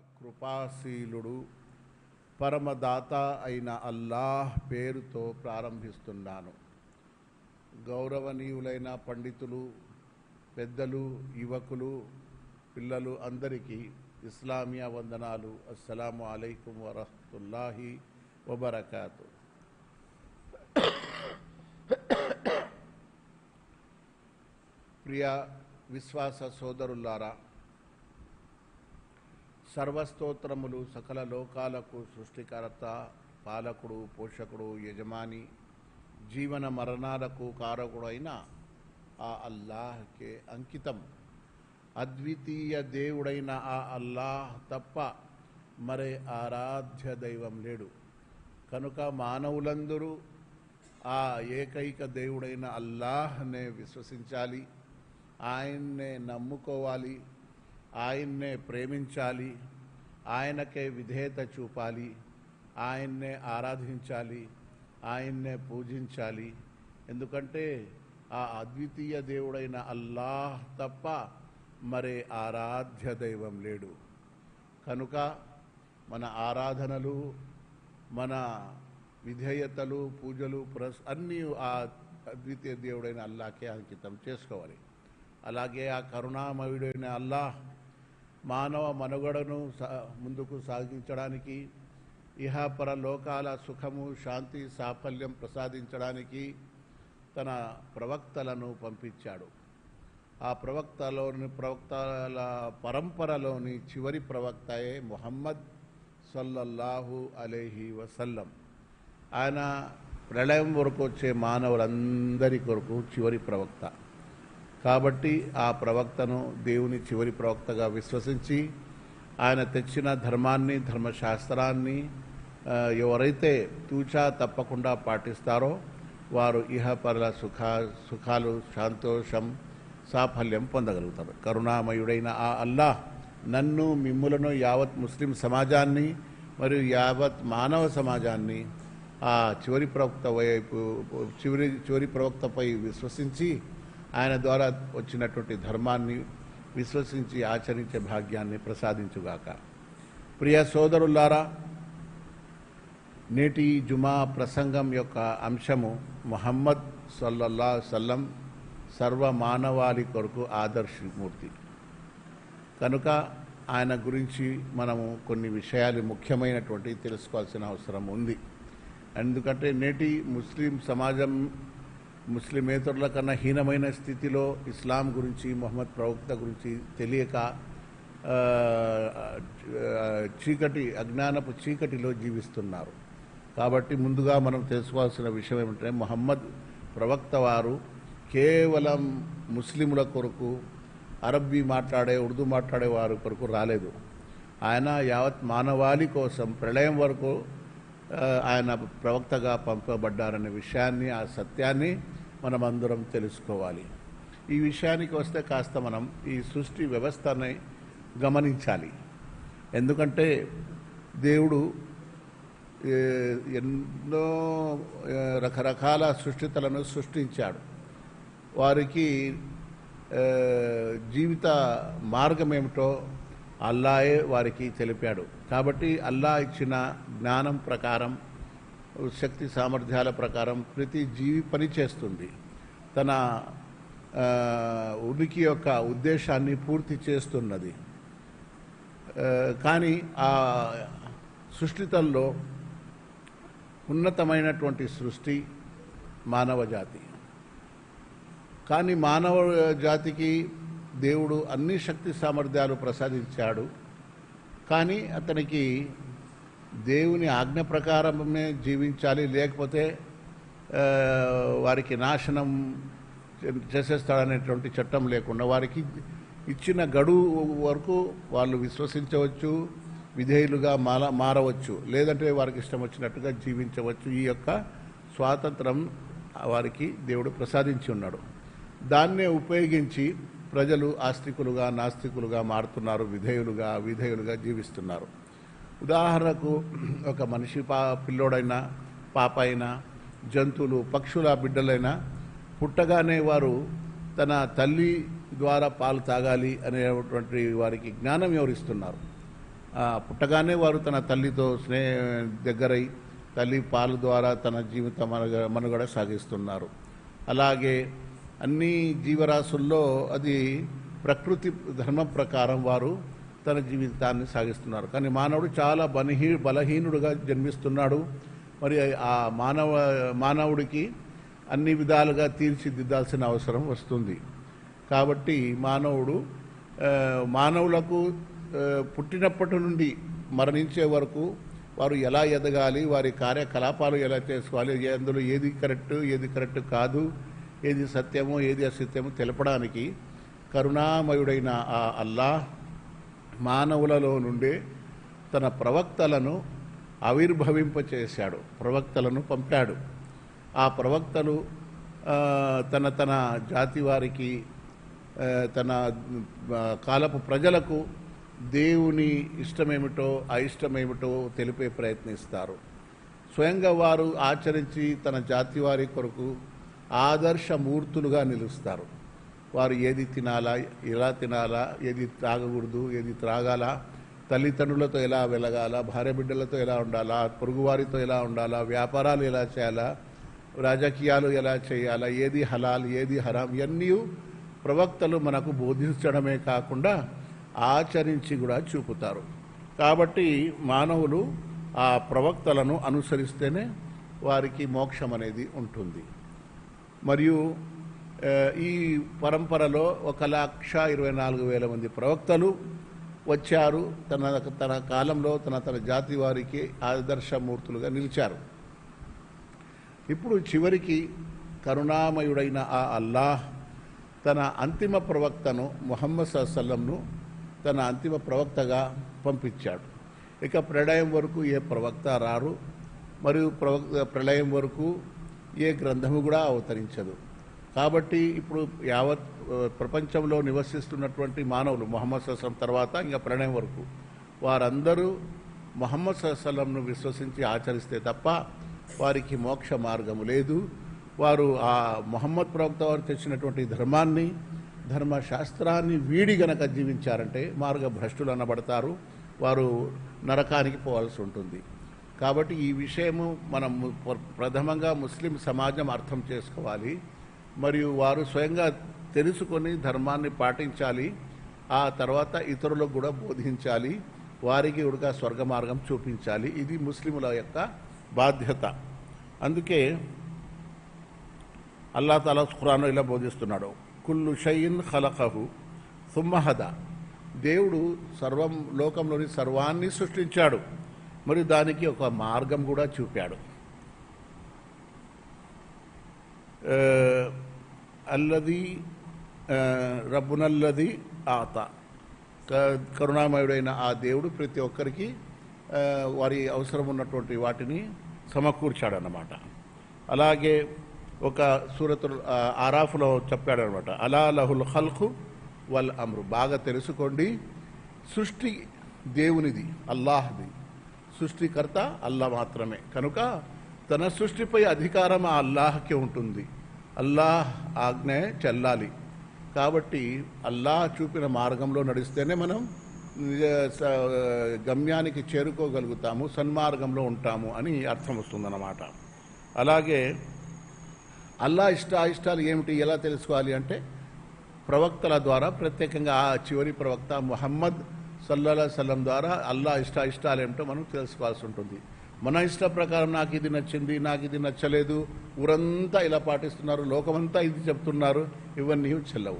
కృపాశీలుడు పరమదాత అయిన అల్లాహ్ పేరుతో ప్రారంభిస్తున్నాను. గౌరవనీయులైన పండితులు పెద్దలు యువకులు పిల్లలు అందరికీ ఇస్లామియా వందనాలు. అస్సలాము అలైకుం వరహతుల్లాహి వబర్కాతు. ప్రియ విశ్వాస సోదరులారా సర్వస్తోత్రములు సకల లోకాలకు సృష్టికర్త పాలకుడు పోషకుడు యజమాని జీవన మరణాలకు కారకుడైన ఆ అల్లాహ్కే అంకితం. అద్వితీయ దేవుడైన ఆ అల్లాహ్ తప్ప మరే ఆరాధ్య దైవం లేడు. కనుక మానవులందరూ ఆ ఏకైక దేవుడైన అల్లాహ్నే విశ్వసించాలి. ఆయన్నే నమ్ముకోవాలి. ఆయన్నే ప్రేమించాలి ఆయనకే విధేయత చూపాలి ఆయన్నే ఆరాధించాలి ఆయన్నే పూజించాలి. ఎందుకంటే ఆ అద్వితీయ దేవుడైన అల్లాహ్ తప్ప మరే ఆరాధ్య దైవం లేడు. కనుక మన ఆరాధనలు మన విధేయతలు పూజలు పురస్ అన్నీ ఆ అద్వితీయ దేవుడైన అల్లాకే అంకితం చేసుకోవాలి. అలాగే ఆ కరుణామయుడైన అల్లాహ్ మానవ మనుగడను సా- ముందుకు సాగించడానికి ఇహాపర లోకాల సుఖము శాంతి సాఫల్యం ప్రసాదించడానికి తన ప్రవక్తలను పంపించాడు. ఆ ప్రవక్తలోని ప్రవక్తల పరంపరలోని చివరి ప్రవక్తయే మొహమ్మద్ సల్లల్లాహు అలైహి వసల్లం. ఆయన ప్రళయం వరకు వచ్చే మానవులందరి కొరకు చివరి ప్రవక్త. కాబట్టి ఆ ప్రవక్తను దేవుని చివరి ప్రవక్తగా విశ్వసించి ఆయన తెచ్చిన ధర్మాన్ని ధర్మశాస్త్రాన్ని ఎవరైతే తూచా తప్పకుండా పాటిస్తారో వారు ఇహపరల సుఖ సుఖాలు సంతోషం సాఫల్యం పొందగలుగుతారు. కరుణామయుడైన ఆ అల్లాహ్ నన్ను మిమ్ములను యావత్ ముస్లిం సమాజాన్ని మరియు యావత్ మానవ సమాజాన్ని ఆ చివరి ప్రవక్త వైపు చివరి చివరి ప్రవక్తపై విశ్వసించి ఆయన ద్వారా వచ్చినటువంటి ధర్మాన్ని విశ్వసించి ఆచరించే భాగ్యాన్ని ప్రసాదించుగాక. ప్రియ సోదరులారా నేటి జుమా ప్రసంగం యొక్క అంశము మొహమ్మద్ సల్లల్లా సల్లం సర్వ మానవాళి కొరకు ఆదర్శమూర్తి కనుక ఆయన గురించి మనము కొన్ని విషయాలు ముఖ్యమైనటువంటి తెలుసుకోవాల్సిన అవసరం ఉంది. ఎందుకంటే నేటి ముస్లిం సమాజం ముస్లిమేతరుల కన్నా హీనమైన స్థితిలో ఇస్లాం గురించి మొహమ్మద్ ప్రవక్త గురించి తెలియక చీకటి అజ్ఞానపు చీకటిలో జీవిస్తున్నారు. కాబట్టి ముందుగా మనం తెలుసుకోవాల్సిన విషయం ఏమిటంటే మొహమ్మద్ ప్రవక్త వారు కేవలం ముస్లిముల కొరకు అరబ్బీ మాట్లాడే ఉర్దూ మాట్లాడే వారి కొరకు రాలేదు. ఆయన యావత్ మానవాళి కోసం ప్రళయం వరకు ఆయన ప్రవక్తగా పంపబడ్డారనే విషయాన్ని ఆ సత్యాన్ని మనమందరం తెలుసుకోవాలి. ఈ విషయానికి వస్తే కాస్త మనం ఈ సృష్టి వ్యవస్థని గమనించాలి. ఎందుకంటే దేవుడు ఎన్నో రకరకాల సృష్టితలను సృష్టించాడు. వారికి జీవిత మార్గం ఏమిటో అల్లాయే వారికి తెలిపాడు. కాబట్టి అల్లా ఇచ్చిన జ్ఞానం ప్రకారం శక్తి సామర్థ్యాల ప్రకారం ప్రతి జీవి పనిచేస్తుంది తన ఉనికి యొక్క ఉద్దేశాన్ని పూర్తి చేస్తున్నది. కానీ ఆ సృష్టితల్లో ఉన్నతమైనటువంటి సృష్టి మానవ జాతి. కానీ మానవ జాతికి దేవుడు అన్ని శక్తి సామర్థ్యాలు ప్రసాదించాడు. కానీ అతనికి దేవుని ఆజ్ఞ ప్రకారమే జీవించాలి లేకపోతే వారికి నాశనం చే- చేసేస్తాడనేటువంటి చట్టం లేకుండా వారికి ఇచ్చిన గడువు వరకు వాళ్ళు విశ్వసించవచ్చు విధేయులుగా మాల మారవచ్చు లేదంటే వారికి ఇష్టం వచ్చినట్టుగా జీవించవచ్చు. ఈ యొక్క స్వాతంత్రం వారికి దేవుడు ప్రసాదించి ఉన్నాడు. దాన్నే ఉపయోగించి ప్రజలు ఆస్తికులుగా నాస్తికులుగా మారుతున్నారు విధేయులుగా విధేయులుగా జీవిస్తున్నారు. ఉదాహరణకు ఒక మనిషి పా పిల్లోడైనా పాప అయినా జంతువులు పక్షుల బిడ్డలైనా పుట్టగానే వారు తన తల్లి ద్వారా పాలు తాగాలి అనేటువంటి వారికి జ్ఞానం ఎవరిస్తున్నారు? పుట్టగానే వారు తన తల్లితో స్నేహ దగ్గరై తల్లి పాలు ద్వారా తన జీవిత మనుగడ మనుగడ సాగిస్తున్నారు. అలాగే అన్ని జీవరాశుల్లో అది ప్రకృతి ధర్మం ప్రకారం వారు తన జీవితాన్ని సాగిస్తున్నారు. కానీ మానవుడు చాలా బలహీ బలహీనుడుగా జన్మిస్తున్నాడు. మరి ఆ మానవ మానవుడికి అన్ని విధాలుగా తీర్చిదిద్దాల్సిన అవసరం వస్తుంది. కాబట్టి మానవుడు మానవులకు పుట్టినప్పటి నుండి మరణించే వరకు వారు ఎలా ఎదగాలి వారి కార్యకలాపాలు ఎలా చేసుకోవాలి అందులో ఏది కరెక్ట్ ఏది కరెక్ట్ కాదు ఏది సత్యమో ఏది అసత్యమో తెలపడానికి కరుణామయుడైన ఆ అల్లాహ్ మానవులలో నుండే తన ప్రవక్తలను ఆవిర్భవింపచేశాడు ప్రవక్తలను పంపాడు. ఆ ప్రవక్తలు తన తన జాతి వారికి తన కాలపు ప్రజలకు దేవుని ఇష్టమేమిటో అయిష్టమేమిటో తెలిపే ప్రయత్నిస్తారు. స్వయంగా వారు ఆచరించి తన జాతి వారి కొరకు ఆదర్శమూర్తులుగా నిలుస్తారు. వారు ఏది తినాలా ఎలా తినాలా ఏది తాగకూడదు ఏది త్రాగాలా తల్లిదండ్రులతో ఎలా వెలగాల భార్య బిడ్డలతో ఎలా ఉండాలా పొరుగువారితో ఎలా ఉండాలా వ్యాపారాలు ఎలా చేయాలా రాజకీయాలు ఎలా చేయాలా ఏది హలాల్ ఏది హరాం ఇవన్నీ ప్రవక్తలు మనకు బోధించడమే కాకుండా ఆచరించి కూడా చూపుతారు. కాబట్టి మానవులు ఆ ప్రవక్తలను అనుసరిస్తేనే వారికి మోక్షం అనేది ఉంటుంది. మరియు ఈ పరంపరలో ఒక లక్ష ఇరవై నాలుగు వేల మంది ప్రవక్తలు వచ్చారు. తన తన కాలంలో తన తన జాతి వారికి ఆదర్శమూర్తులుగా నిలిచారు. ఇప్పుడు చివరికి కరుణామయుడైన ఆ అల్లాహ్ తన అంతిమ ప్రవక్తను మొహమ్మద్ సల్లంను తన అంతిమ ప్రవక్తగా పంపించాడు. ఇక ప్రళయం వరకు ఏ ప్రవక్త రారు మరియు ప్రవక్త ప్రళయం వరకు ఏ గ్రంథము కూడా అవతరించదు. కాబట్టి ఇప్పుడు యావత్ ప్రపంచంలో నివసిస్తున్నటువంటి మానవులు మొహమ్మద్ సల్లం తర్వాత ఇంకా ప్రణయం వరకు వారందరూ మొహమ్మద్ సల్లంను విశ్వసించి ఆచరిస్తే తప్ప వారికి మోక్ష మార్గము లేదు. వారు ఆ మొహమ్మద్ ప్రవక్త వారు తెచ్చినటువంటి ధర్మాన్ని ధర్మశాస్త్రాన్ని వీడి గనక జీవించారంటే మార్గభ్రష్టులు అనబడతారు. వారు నరకానికి పోవాల్సి ఉంటుంది. కాబట్టి ఈ విషయము మనం ప్రథమంగా ముస్లిం సమాజం అర్థం చేసుకోవాలి. మరియు వారు స్వయంగా తెలుసుకొని ధర్మాన్ని పాటించాలి. ఆ తర్వాత ఇతరులకు కూడా బోధించాలి. వారికి ఉడక స్వర్గ మార్గం చూపించాలి. ఇది ముస్లిముల యొక్క బాధ్యత. అందుకే అల్లా తాలా ఖురాన్ ఇలా బోధిస్తున్నాడు. కుల్లు షయిన్ ఖలకహు సుమ్మహద. దేవుడు సర్వం లోకంలోని సర్వాన్ని సృష్టించాడు. మరియు దానికి ఒక మార్గం కూడా చూపాడు. అల్లది రబ్బునల్లది ఆత. క- కరుణామయుడైన ఆ దేవుడు ప్రతి ఒక్కరికి వారి అవసరం ఉన్నటువంటి వాటిని సమకూర్చాడనమాట అలాగే ఒక సూరతు ఆరాఫ్లో చెప్పాడనమాట అలా లహుల్ హల్ఖు వల్ అమ్రు. బాగా తెలుసుకోండి. సృష్టి దేవునిది అల్లాహ్ది. సృష్టికర్త అల్లా మాత్రమే. కనుక తన సృష్టిపై అధికారం ఆ అల్లాహ్కి ఉంటుంది. అల్లాహ్ ఆజ్ఞ చెల్లాలి. కాబట్టి అల్లాహ్ చూపిన మార్గంలో నడిస్తేనే మనం నిజ గమ్యానికి చేరుకోగలుగుతాము సన్మార్గంలో ఉంటాము అని అర్థం వస్తుందన్నమాట. అలాగే అల్లా ఇష్ట ఇష్టాలు ఏమిటి ఎలా తెలుసుకోవాలి అంటే ప్రవక్తల ద్వారా ప్రత్యేకంగా ఆ చివరి ప్రవక్త ముహమ్మద్ సల్లా సల్లం ద్వారా అల్లా ఇష్ట ఇష్టాలు ఏమిటో మనం తెలుసుకోవాల్సి ఉంటుంది. మన ఇష్ట ప్రకారం నాకు ఇది నచ్చింది నాకు ఇది నచ్చలేదు. ఊరంతా ఇలా పాటిస్తున్నారు లోకమంతా ఇది చెప్తున్నారు. ఇవన్నీ చెల్లవు.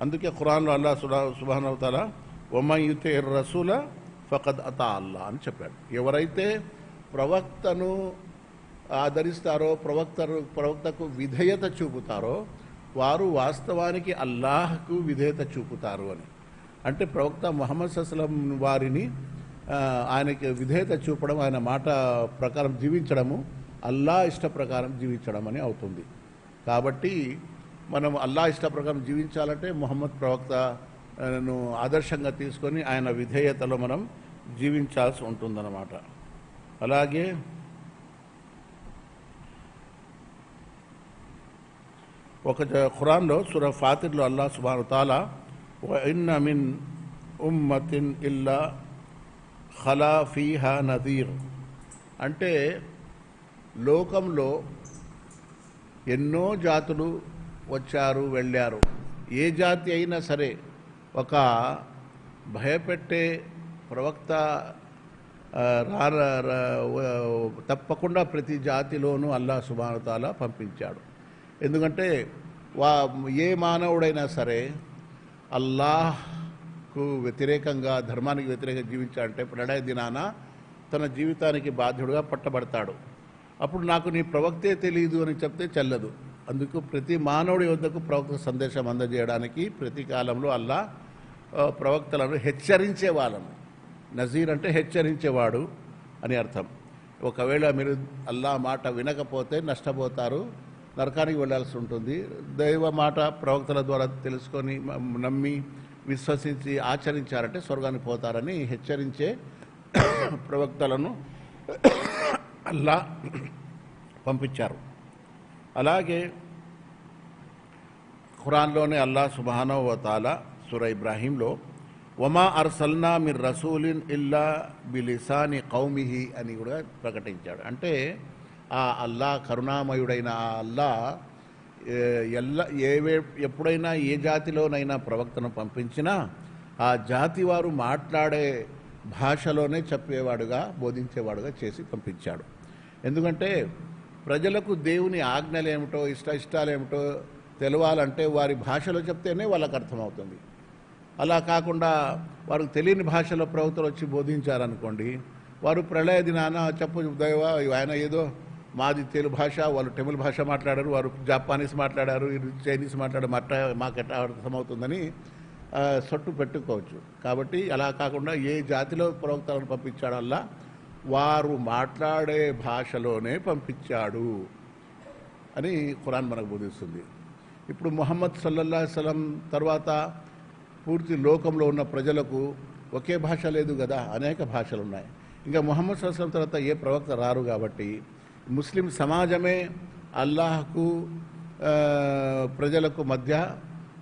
అందుకే ఖురాన్లో అల్లా సుడా సుబానవతాల ఒమయుతే రసూల ఫకద్ అతా అల్లా అని చెప్పాడు. ఎవరైతే ప్రవక్తను ఆదరిస్తారో ప్రవక్త ప్రవక్తకు విధేయత చూపుతారో వారు వాస్తవానికి అల్లాహకు విధేయత చూపుతారు అని. అంటే ప్రవక్త మొహమ్మద్ సస్లం వారిని ఆయనకి విధేయత చూపడం ఆయన మాట ప్రకారం జీవించడము అల్లా ఇష్ట ప్రకారం జీవించడం అని అవుతుంది. కాబట్టి మనం అల్లా ఇష్ట ప్రకారం జీవించాలంటే మొహమ్మద్ ప్రవక్తను ఆదర్శంగా తీసుకొని ఆయన విధేయతలో మనం జీవించాల్సి ఉంటుందన్నమాట. అలాగే ఒక జ- ఖురాన్లో సుర ఫాతిర్లో అల్లా సుబాను తాలా ఇన్న మిన్ ఉమ్మతిన్ ఇల్లా ఖలా ఫీహా నదీర్. అంటే లోకంలో ఎన్నో జాతులు వచ్చారు వెళ్ళారు. ఏ జాతి అయినా సరే ఒక భయపెట్టే ప్రవక్త రా తప్పకుండా ప్రతి జాతిలోనూ అల్లా సుబానతాల పంపించాడు. ఎందుకంటే వా ఏ మానవుడైనా సరే అల్లాహ్ కు వ్యతిరేకంగా ధర్మానికి వ్యతిరేకంగా జీవించాలంటే ప్రళయ దినాన తన జీవితానికి బాధ్యుడుగా పట్టబడతాడు. అప్పుడు నాకు నీ ప్రవక్తే తెలియదు అని చెప్తే చెల్లదు. అందుకు ప్రతి మానవుడి వద్దకు ప్రవక్త సందేశం అందజేయడానికి ప్రతి కాలంలో అల్లా ప్రవక్తలను హెచ్చరించే వాళ్ళను నజీర్ అంటే హెచ్చరించేవాడు అని అర్థం. ఒకవేళ మీరు అల్లా మాట వినకపోతే నష్టపోతారు నరకానికి వెళ్ళాల్సి ఉంటుంది. దైవ మాట ప్రవక్తల ద్వారా తెలుసుకొని నమ్మి విశ్వసించి ఆచరించారంటే స్వర్గానికి పోతారని హెచ్చరించే ప్రవక్తలను అల్లా పంపించారు. అలాగే ఖురాన్లోనే అల్లా సుబానోవతాల సుర ఇబ్రాహీంలో ఒమా అర్సల్నా మిర్ రసూలిన్ ఇల్లా బిలిసాని కౌమిహి అని కూడా ప్రకటించాడు. అంటే ఆ అల్లా కరుణామయుడైన ఆ అల్లా ఎల్ల ఏవే ఎప్పుడైనా ఏ జాతిలోనైనా ప్రవక్తను పంపించినా ఆ జాతి వారు మాట్లాడే భాషలోనే చెప్పేవాడుగా బోధించేవాడుగా చేసి పంపించాడు. ఎందుకంటే ప్రజలకు దేవుని ఆజ్ఞలు ఏమిటో ఇష్ట ఇష్టాలేమిటో తెలవాలంటే వారి భాషలో చెప్తేనే వాళ్ళకి అర్థమవుతుంది. అలా కాకుండా వారికి తెలియని భాషలో ప్రవక్తలు వచ్చి బోధించారనుకోండి వారు ప్రళయ దినాన చెప్పు దైవ ఆయన ఏదో మాది తెలుగు భాష వాళ్ళు తమిళ భాష మాట్లాడారు వారు జపానీస్ మాట్లాడారు చైనీస్ మాట్లాడారు మట్ట మాకెట్ అర్థమవుతుందని సొట్టు పెట్టుకోవచ్చు. కాబట్టి అలా కాకుండా ఏ జాతిలో ప్రవక్తలను పంపించాడల్లా వారు మాట్లాడే భాషలోనే పంపించాడు అని ఖురాన్ మనకు బోధిస్తుంది. ఇప్పుడు ముహమ్మద్ సల్లల్లా సలం తర్వాత పూర్తి లోకంలో ఉన్న ప్రజలకు ఒకే భాష లేదు కదా అనేక భాషలు ఉన్నాయి. ఇంకా మొహమ్మద్ సల్లం తర్వాత ఏ ప్రవక్త రారు కాబట్టి ముస్లిం సమాజమే అల్లాహకు ప్రజలకు మధ్య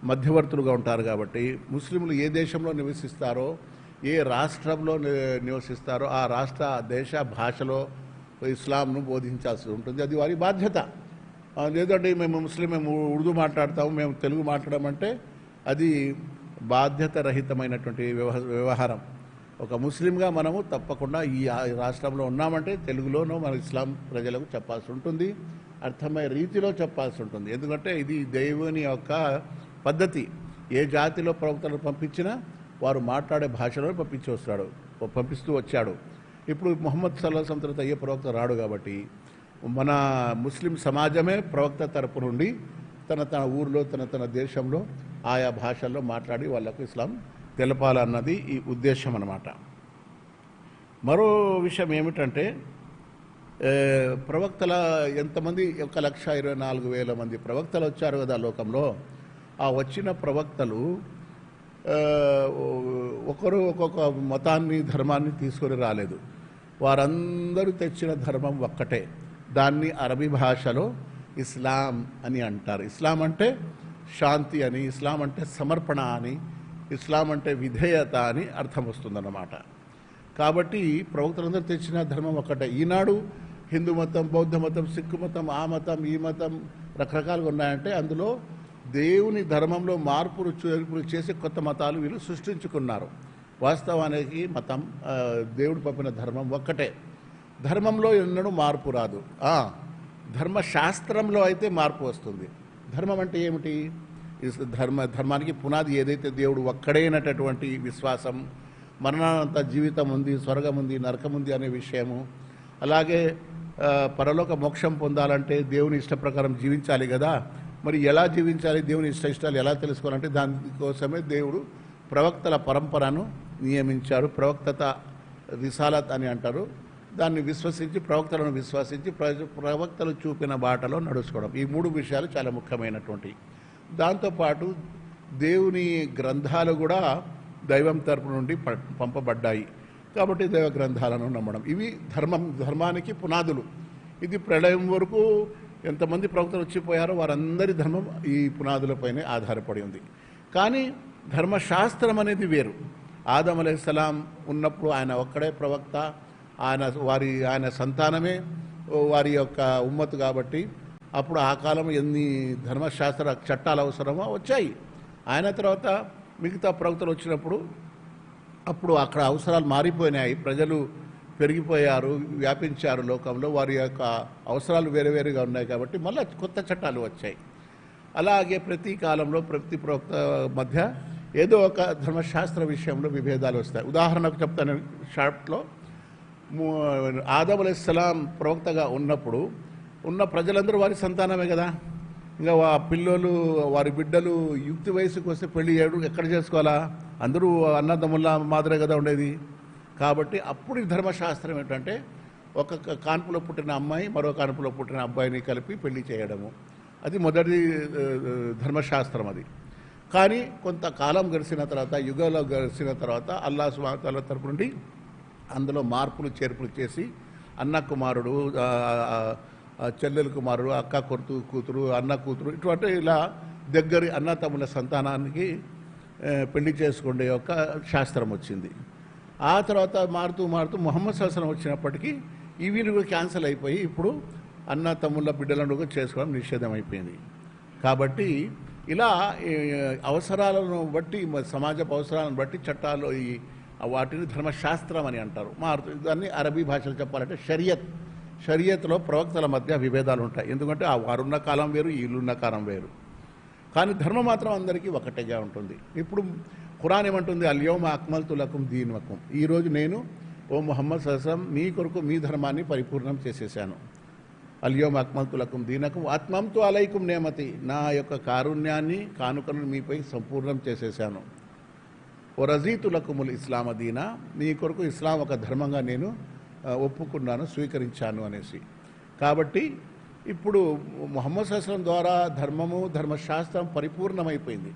మధ్యవర్తులుగా ఉంటారు కాబట్టి ముస్లింలు ఏ దేశంలో నివసిస్తారో ఏ రాష్ట్రంలో ని- నివసిస్తారో ఆ రాష్ట్ర దేశ భాషలో ఇస్లాంను బోధించాల్సి ఉంటుంది. అది వారి బాధ్యత. లేదంటే మేము ముస్లిం మేము ఉర్దూ మాట్లాడతాము మేము తెలుగు మాట్లాడమంటే అది బాధ్యత రహితమైనటువంటి వ్యవహ- వ్యవహారం. ఒక ముస్లింగా మనము తప్పకుండా ఈ రాష్ట్రంలో ఉన్నామంటే తెలుగులోనూ మన ఇస్లాం ప్రజలకు చెప్పాల్సి ఉంటుంది అర్థమయ్యే రీతిలో చెప్పాల్సి ఉంటుంది. ఎందుకంటే ఇది దేవుని యొక్క పద్ధతి. ఏ జాతిలో ప్రవక్తలను పంపించినా వారు మాట్లాడే భాషలో పంపించి వస్తాడు పంపిస్తూ వచ్చాడు. ఇప్పుడు మొహమ్మద్ సల్లా సంతరత అయ్యే ప్రవక్త రాడు కాబట్టి మన ముస్లిం సమాజమే ప్రవక్త తరపు నుండి తన తన ఊర్లో తన తన దేశంలో ఆయా భాషల్లో మాట్లాడి వాళ్ళకు ఇస్లాం తెలపాలన్నది ఈ ఉద్దేశం అన్నమాట. మరో విషయం ఏమిటంటే ప్రవక్తల ఎంతమంది ఒక లక్ష ఇరవై నాలుగు వేల మంది ప్రవక్తలు వచ్చారు కదా లోకంలో. ఆ వచ్చిన ప్రవక్తలు ఒకరు ఒక్కొక్క మతాన్ని ధర్మాన్ని తీసుకొని రాలేదు. వారందరూ తెచ్చిన ధర్మం ఒక్కటే. దాన్ని అరబీ భాషలో ఇస్లాం అని అంటారు. ఇస్లాం అంటే శాంతి అని ఇస్లాం అంటే సమర్పణ అని ఇస్లాం అంటే విధేయత అని అర్థం వస్తుందన్నమాట. కాబట్టి ప్రవక్తలందరూ తెచ్చిన ధర్మం ఒకటే ఈనాడు హిందూ మతం బౌద్ధ మతం సిక్కు మతం ఆ మతం ఈ మతం రకరకాలుగా ఉన్నాయంటే అందులో దేవుని ధర్మంలో మార్పులు చేర్పులు చేసి కొత్త మతాలు వీళ్ళు సృష్టించుకున్నారు. వాస్తవానికి మతం దేవుడు పంపిన ధర్మం ఒక్కటే. ధర్మంలో ఎన్నడూ మార్పు రాదు. ధర్మశాస్త్రంలో అయితే మార్పు వస్తుంది. ధర్మం అంటే ఏమిటి? ధర్మ ధర్మానికి పునాది ఏదైతే దేవుడు ఒక్కడైనటువంటి విశ్వాసం మరణానంత జీవితం ఉంది స్వర్గం ఉంది నరకం ఉంది అనే విషయము అలాగే పరలోక మోక్షం పొందాలంటే దేవుని ఇష్ట ప్రకారం జీవించాలి కదా. మరి ఎలా జీవించాలి దేవుని ఇష్ట ఇష్టాలు ఎలా తెలుసుకోవాలంటే దానికోసమే దేవుడు ప్రవక్తల పరంపరను నియమించారు ప్రవక్తత రిసాలత్ అని అంటారు. దాన్ని విశ్వసించి ప్రవక్తలను విశ్వసించి ప్రజ ప్రవక్తలు చూపిన బాటలో నడుచుకోవడం. ఈ మూడు విషయాలు చాలా ముఖ్యమైనటువంటి దాంతోపాటు దేవుని గ్రంథాలు కూడా దైవం తరపు నుండి ప- పంపబడ్డాయి. కాబట్టి దైవ గ్రంథాలను నమ్మడం. ఇవి ధర్మం ధర్మానికి పునాదులు. ఇది ప్రళయం వరకు ఎంతమంది ప్రవక్తలు వచ్చిపోయారో వారందరి ధర్మం ఈ పునాదులపైనే ఆధారపడి ఉంది. కానీ ధర్మశాస్త్రం అనేది వేరు. ఆదం అలైహిస్సలాం ఉన్నప్పుడు ఆయన ఒక్కడే ప్రవక్త. ఆయన వారి ఆయన సంతానమే వారి యొక్క ఉమ్మతు కాబట్టి అప్పుడు ఆ కాలం ఎన్ని ధర్మశాస్త్ర చట్టాలు అవసరమో వచ్చాయి. ఆయన తర్వాత మిగతా ప్రవక్తలు వచ్చినప్పుడు అప్పుడు అక్కడ అవసరాలు మారిపోయినాయి. ప్రజలు పెరిగిపోయారు వ్యాపించారు లోకంలో. వారి యొక్క అవసరాలు వేరే వేరుగా ఉన్నాయి కాబట్టి మళ్ళీ కొత్త చట్టాలు వచ్చాయి. అలాగే ప్రతి కాలంలో ప్రతి ప్రవక్త మధ్య ఏదో ఒక ధర్మశాస్త్ర విషయంలో విభేదాలు వస్తాయి. ఉదాహరణకు చెప్తాను షార్ట్లో ఆదమ్ అలైహిస్సలాం ప్రవక్తగా ఉన్నప్పుడు ఉన్న ప్రజలందరూ వారి సంతానమే కదా. ఇంకా వా పిల్లలు వారి బిడ్డలు యుక్తి వయసుకు వస్తే పెళ్ళి చేయడం ఎక్కడ చేసుకోవాలా? అందరూ అన్నదమ్ముల మాదిరే కదా ఉండేది. కాబట్టి అప్పుడు ధర్మశాస్త్రం ఏంటంటే ఒక కాన్పులో పుట్టిన అమ్మాయి మరో కాన్పులో పుట్టిన అబ్బాయిని కలిపి పెళ్ళి చేయడము. అది మొదటి ధర్మశాస్త్రం అది. కానీ కొంతకాలం గడిచిన తర్వాత యుగంలో గడిచిన తర్వాత అల్లా సుమాతాల తరపు నుండి అందులో మార్పులు చేర్పులు చేసి అన్న కుమారుడు చెల్లెలు కుమారుడు అక్క కొడుతు కూతురు అన్న కూతురు ఇటువంటి ఇలా దగ్గరి అన్న తమ్ముల సంతానానికి పెళ్ళి చేసుకునే యొక్క శాస్త్రం వచ్చింది. ఆ తర్వాత మారుతూ మారుతూ మొహమ్మద్ శాసనం వచ్చినప్పటికీ ఇవి కూడా క్యాన్సిల్ అయిపోయి ఇప్పుడు అన్న తమ్ముళ్ళ బిడ్డలను కూడా చేసుకోవడం నిషేధం అయిపోయింది కాబట్టి ఇలా ఈ, అవసరాలను బట్టి సమాజపు అవసరాలను బట్టి చట్టాలు ఈ వాటిని ధర్మశాస్త్రం అని అంటారు. మారుతూ దాన్ని అరబీ భాషలో చెప్పాలంటే షరియత్. షరియత్లో ప్రవక్తల మధ్య విభేదాలు ఉంటాయి. ఎందుకంటే ఆ వారున్న కాలం వేరు వీళ్ళున్న కాలం వేరు. కానీ ధర్మం మాత్రం అందరికీ ఒకటేగా ఉంటుంది. ఇప్పుడు ఖురాన్ ఏమంటుంది? అల్యోమ అక్మల్ తులకుం దీన్వకం. ఈరోజు నేను ఓ మొహమ్మద్ సహసం మీ కొరకు మీ ధర్మాన్ని పరిపూర్ణం చేసేసాను. అల్యోమ అక్మల్ తులకుం దీనకం ఆత్మంతో అలైకుం నేమతి. నా యొక్క కారుణ్యాన్ని కానుకను మీపై సంపూర్ణం చేసేసాను. ఓ రజీతులకుముల్ ఇస్లామ దీనా. మీ కొరకు ఇస్లాం ఒక ధర్మంగా నేను ఒప్పుకున్నాను స్వీకరించాను అనేసి. కాబట్టి ఇప్పుడు మొహమ్మద్ శాస్త్రం ద్వారా ధర్మము ధర్మశాస్త్రం పరిపూర్ణమైపోయింది.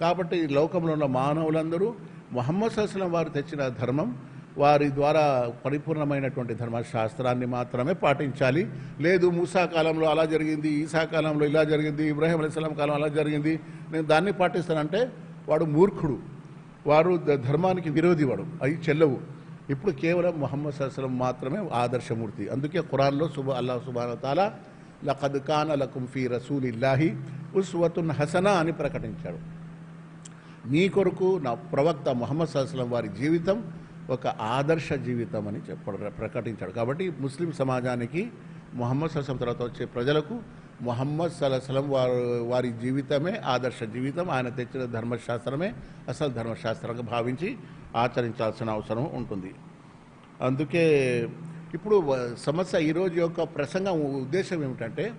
కాబట్టి ఈ లోకంలో ఉన్న మానవులందరూ మొహమ్మద్ సస్లం వారు తెచ్చిన ధర్మం వారి ద్వారా పరిపూర్ణమైనటువంటి ధర్మశాస్త్రాన్ని మాత్రమే పాటించాలి. లేదు మూసా కాలంలో అలా జరిగింది ఈసా కాలంలో ఇలా జరిగింది ఇబ్రాహీం అలీస్లాం కాలం అలా జరిగింది. నేను దాన్ని పాటిస్తానంటే వాడు మూర్ఖుడు. వారు ధర్మానికి విరోధి వాడు అవి చెల్లవు. ఇప్పుడు కేవలం మొహమ్మద్ సల్లం మాత్రమే ఆదర్శమూర్తి. అందుకే ఖురాన్లో సుబ అల్లా సుబాన తాలా లఖద్ ఖాన్ లకుం ఫీ రసూలిల్లాహి ఉస్వతున్ హసనా అని ప్రకటించాడు. మీ కొరకు నా ప్రవక్త మొహమ్మద్ సల్లం వారి జీవితం ఒక ఆదర్శ జీవితం అని చెప్ప ప్రకటించాడు. కాబట్టి ముస్లిం సమాజానికి మొహమ్మద్ సల్లం తర్వాత వచ్చే ప్రజలకు మొహమ్మద్ సల్లం వారు వారి జీవితమే ఆదర్శ జీవితం. ఆయన తెచ్చిన ధర్మశాస్త్రమే అసలు ధర్మశాస్త్రంగా భావించి ఆచరించాల్సిన అవసరం ఉంటుంది. అందుకే ఇప్పుడు సమస్య ఈరోజు యొక్క ప్రసంగం ఉద్దేశం ఏమిటంటే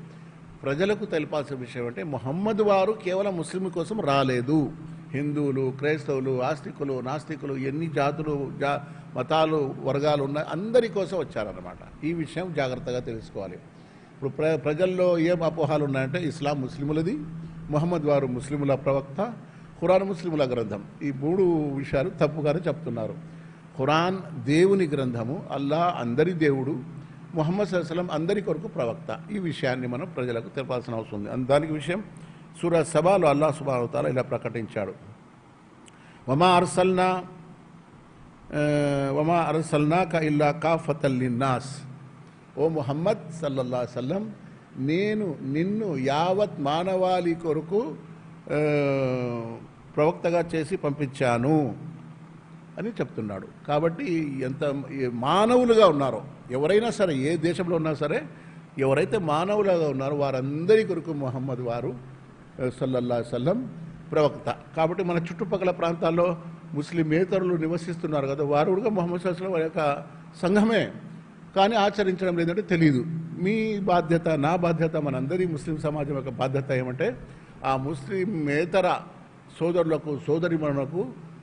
ప్రజలకు తెలిపాల్సిన విషయం అంటే మొహమ్మద్ వారు కేవలం ముస్లిం కోసం రాలేదు. హిందువులు క్రైస్తవులు ఆస్తికులు నాస్తికులు ఎన్ని జాతులు జా మతాలు వర్గాలు ఉన్నాయి అందరి కోసం వచ్చారన్నమాట. ఈ విషయం జాగ్రత్తగా తెలుసుకోవాలి. ఇప్పుడు ప్ర ప్రజల్లో ఏం అపోహాలు ఉన్నాయంటే ఇస్లాం ముస్లిములది మొహమ్మద్ వారు ముస్లిముల ప్రవక్త ఖురాన్ ముస్లిముల గ్రంథం. ఈ మూడు విషయాలు తప్పుగానే చెప్తున్నారు. ఖురాన్ దేవుని గ్రంథము అల్లా అందరి దేవుడు ముహమ్మద్ సల్లం అందరి కొరకు ప్రవక్త. ఈ విషయాన్ని మనం ప్రజలకు తెలపాల్సిన అవసరం ఉంది. దానికి విషయం సూర సభలో అల్లా సుబావతాల ఇలా ప్రకటించాడు. వమా అర్సల్నా వమా అర్సల్నా క ఇల్లా కాఫతల్లిన్నాస్ ఓ ముహమ్మద్ సల్లల్లా సల్లం నేను నిన్ను యావత్ మానవాళి కొరకు ప్రవక్తగా చేసి పంపించాను అని చెప్తున్నాడు. కాబట్టి ఎంత మానవులుగా ఉన్నారో ఎవరైనా సరే ఏ దేశంలో ఉన్నా సరే ఎవరైతే మానవులుగా ఉన్నారో వారందరి కొరకు మొహమ్మద్ వారు సల్లల్లా సల్లం ప్రవక్త. కాబట్టి మన చుట్టుపక్కల ప్రాంతాల్లో ముస్లిమేతరులు నివసిస్తున్నారు కదా వారు కూడా మొహమ్మద్ సల్లం వారి యొక్క సంఘమే. కానీ ఆచరించడం లేదంటే తెలియదు మీ బాధ్యత నా బాధ్యత మనందరి ముస్లిం సమాజం యొక్క బాధ్యత ఏమంటే ఆ ముస్లిమేతర సోదరులకు సోదరిమణులకు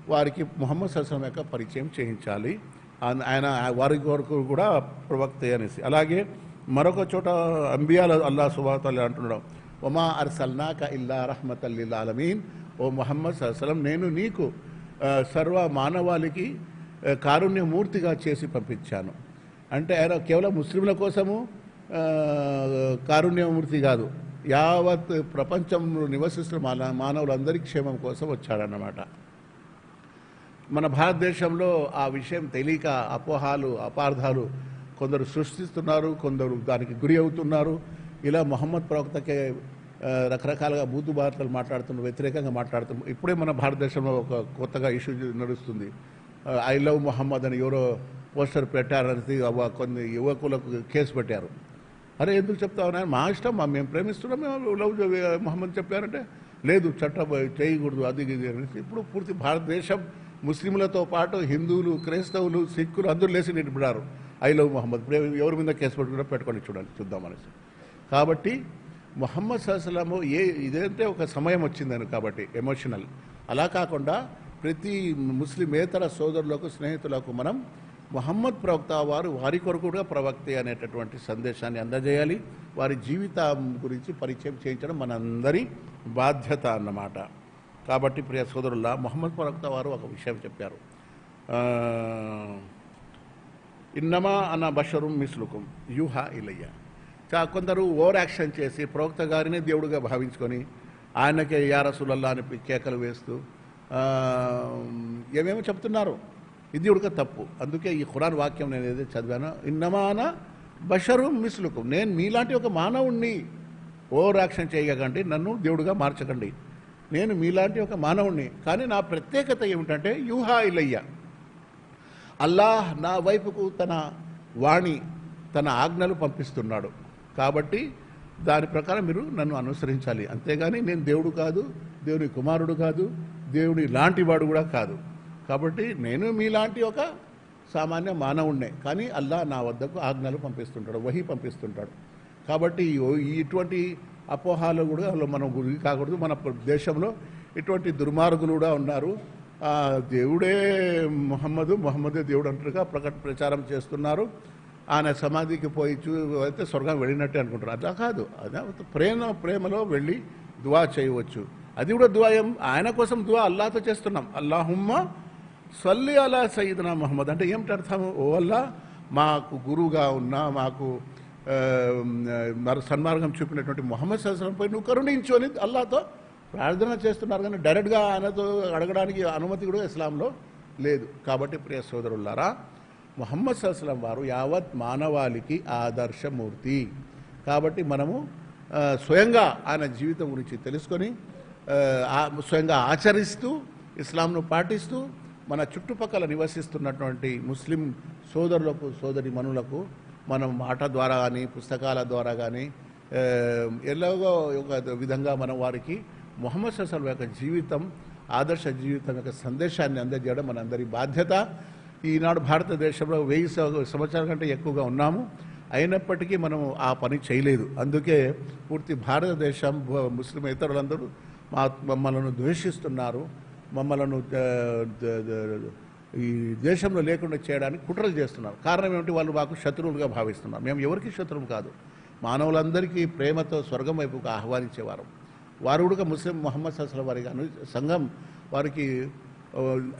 వారికి ముహమ్మద్ సల్లం యొక్క పరిచయం చేయించాలి. ఆయన వారి వరకు కూడా ప్రవక్త అనేసి. అలాగే మరొక చోట అంబియాల అల్లా సుబాతల్లి అంటున్నాడు. ఒమా అర్సల్నాక ఇల్లా రహమతల్లిల్ ఆలమీన్. ఓ మొహమ్మద్ సల్లం నేను నీకు సర్వ మానవాళికి కారుణ్యమూర్తిగా చేసి పంపించాను. అంటే ఆయన కేవలం ముస్లింల కోసము కారుణ్యమూర్తి కాదు. యావత్ ప్రపంచంలో నివసిస్తున్న మాన మానవులందరి క్షేమం కోసం వచ్చాడన్నమాట. మన భారతదేశంలో ఆ విషయం తెలియక అపోహాలు అపార్థాలు కొందరు సృష్టిస్తున్నారు కొందరు దానికి గురి అవుతున్నారు. ఇలా మొహమ్మద్ ప్రవక్తకే రకరకాలుగా బూతు భారతలు మాట్లాడుతున్నారు వ్యతిరేకంగా మాట్లాడుతున్నారు ఇప్పుడే మన భారతదేశంలో ఒక కొత్తగా ఇష్యూ నడుస్తుంది. ఐ లవ్ మొహమ్మద్ అని ఎవరో పోస్టర్ పెట్టారని అవ్వ కొన్ని యువకులకు కేసు పెట్టారు. అరే ఎందుకు చెప్తావు నాయన? మా ఇష్టం మా మేము ప్రేమిస్తున్నాం మేము లవ్ మొహమ్మద్ చెప్పారంటే లేదు చట్టం చేయకూడదు అది ఇది అనేసి ఇప్పుడు పూర్తి భారతదేశం ముస్లింలతో పాటు హిందువులు క్రైస్తవులు సిక్కులు అందరూ లేచి నిలబడారు ఐ లవ్ మొహమ్మద్. ఇప్పుడు ఎవరి మీద కేసు పెట్టుకుంటే పెట్టుకొని చూడండి చూద్దామనేసి కాబట్టి మొహమ్మద్ సల్లాము ఏ ఇదంటే ఒక సమయం వచ్చిందని కాబట్టి ఎమోషనల్ అలా కాకుండా ప్రతి ముస్లిమేతర సోదరులకు స్నేహితులకు మనం మహమ్మద్ ప్రవక్త వారు వారి కొరకు కూడా ప్రవక్తే అనేటటువంటి సందేశాన్ని అందజేయాలి. వారి జీవితం గురించి పరిచయం చేయించడం మనందరి బాధ్యత అన్నమాట. కాబట్టి ప్రియ సోదరుల్లా మొహమ్మద్ ప్రవక్త వారు ఒక విషయం చెప్పారు. ఇన్నమా అన్న బషరు మిస్లుకుం యూహా ఇలయ్య. చా కొందరు ఓవర్ యాక్షన్ చేసి ప్రవక్త గారిని దేవుడిగా భావించుకొని ఆయనకే యారసులల్లా అని కేకలు వేస్తూ ఏమేమో చెప్తున్నారు? ఇది ఉడక తప్పు. అందుకే ఈ ఖురాన్ వాక్యం నేను ఏదైతే చదివానో ఇన్నమాన బషరు మిస్లుకు. నేను మీలాంటి ఒక మానవుణ్ణి ఓవర్ యాక్షన్ చేయకండి నన్ను దేవుడుగా మార్చకండి. నేను మీలాంటి ఒక మానవుణ్ణి. కానీ నా ప్రత్యేకత ఏమిటంటే యూహా ఇలయ్య. అల్లాహ్ నా వైపుకు తన వాణి తన ఆజ్ఞలు పంపిస్తున్నాడు. కాబట్టి దాని ప్రకారం మీరు నన్ను అనుసరించాలి. అంతేగాని నేను దేవుడు కాదు దేవుని కుమారుడు కాదు దేవుని లాంటి వాడు కూడా కాదు. కాబట్టి నేను మీలాంటి ఒక సామాన్య మానవుణ్ణే. కానీ అల్లా నా వద్దకు ఆజ్ఞలు పంపిస్తుంటాడు వహి పంపిస్తుంటాడు. కాబట్టి ఈ ఇటువంటి అపోహాలు కూడా మనం గురి కాకూడదు. మన దేశంలో ఇటువంటి దుర్మార్గులు కూడా ఉన్నారు. దేవుడే మొహమ్మదు మొహమ్మదే దేవుడు అంటారుగా ప్రకట ప్రచారం చేస్తున్నారు. ఆయన సమాధికి పోయి చూ అయితే స్వర్గం వెళ్ళినట్టే అనుకుంటారు. అలా కాదు. అదే ప్రేమ ప్రేమలో వెళ్ళి దువా చేయవచ్చు. అది కూడా దువా ఆయన కోసం దువా అల్లాతో చేస్తున్నాం. అల్లాహుమ్మ సల్లి అలా సయ్యదనా మహమ్మద్. అంటే ఏమిటి అర్థం ఓ అల్లా మాకు గురువుగా ఉన్న మాకు మరి సన్మార్గం చూపినటువంటి మొహమ్మద్ సల్సలంపై నువ్వు కరుణించు అని అల్లాతో ప్రార్థన చేస్తున్నారు. కానీ డైరెక్ట్గా ఆయనతో అడగడానికి అనుమతి కూడా ఇస్లాంలో లేదు. కాబట్టి ప్రియ సోదరులారా మొహమ్మద్ సల్సలం వారు యావత్ మానవాళికి ఆదర్శమూర్తి. కాబట్టి మనము స్వయంగా ఆయన జీవితం గురించి తెలుసుకొని స్వయంగా ఆచరిస్తూ ఇస్లాంను పాటిస్తూ మన చుట్టుపక్కల నివసిస్తున్నటువంటి ముస్లిం సోదరులకు సోదరి మనులకు మనం మాట ద్వారా కానీ పుస్తకాల ద్వారా కానీ ఎలాగో ఒక విధంగా మనం వారికి మొహమ్మద్ ససల్ యొక్క జీవితం ఆదర్శ జీవితం యొక్క సందేశాన్ని అందజేయడం మనందరి బాధ్యత. ఈనాడు భారతదేశంలో వెయ్యి సంవత్సరాల కంటే ఎక్కువగా ఉన్నాము. అయినప్పటికీ మనం ఆ పని చేయలేదు. అందుకే పూర్తి భారతదేశం ముస్లిం ఇతరులందరూ మా మమ్మలను ద్వేషిస్తున్నారు. మమ్మలను ఈ దేశంలో లేకుండా చేయడానికి కుట్రలు చేస్తున్నారు. కారణం ఏమిటి? వాళ్ళు మాకు శత్రువులుగా భావిస్తున్నారు. మేము ఎవరికి శత్రువులు కాదు. మానవులందరికీ ప్రేమతో స్వర్గం వైపుకు ఆహ్వానించేవారు. వారు కూడా ముస్లిం మొహమ్మద్ సస్ల వారి సంఘం వారికి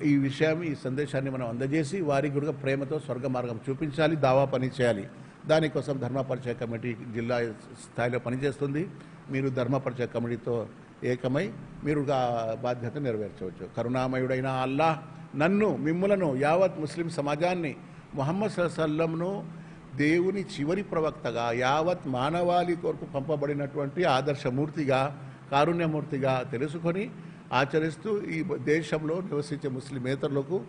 ఈ విషయం ఈ సందేశాన్ని మనం అందజేసి వారికి కూడా ప్రేమతో స్వర్గ మార్గం చూపించాలి దావా పని చేయాలి. దానికోసం ధర్మ పరిచయ కమిటీ జిల్లా స్థాయిలో పనిచేస్తుంది. మీరు ధర్మ పరిచయ కమిటీతో ఏకమై మీరు బాధ్యత నెరవేర్చవచ్చు. కరుణామయుడైన అల్లాహ్ నన్ను మిమ్ములను యావత్ ముస్లిం సమాజాన్ని మొహమ్మద్ సల్లంను దేవుని చివరి ప్రవక్తగా యావత్ మానవాళి కొరకు పంపబడినటువంటి ఆదర్శమూర్తిగా కారుణ్యమూర్తిగా తెలుసుకొని ఆచరిస్తూ ఈ దేశంలో నివసించే ముస్లిమేతరులకు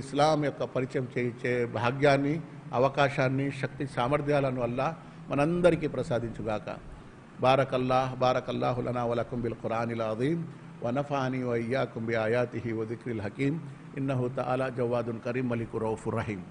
ఇస్లాం యొక్క పరిచయం చేయించే భాగ్యాన్ని అవకాశాన్ని శక్తి సామర్థ్యాలను వల్ల మనందరికీ ప్రసాదించుగాక. بارك الله بارك الله لنا ولكم بالقرآن العظيم ونفعني وإياكم بآياته وذكر الحكيم. إنه تعالى جواد كريم ملك رؤوف رحيم.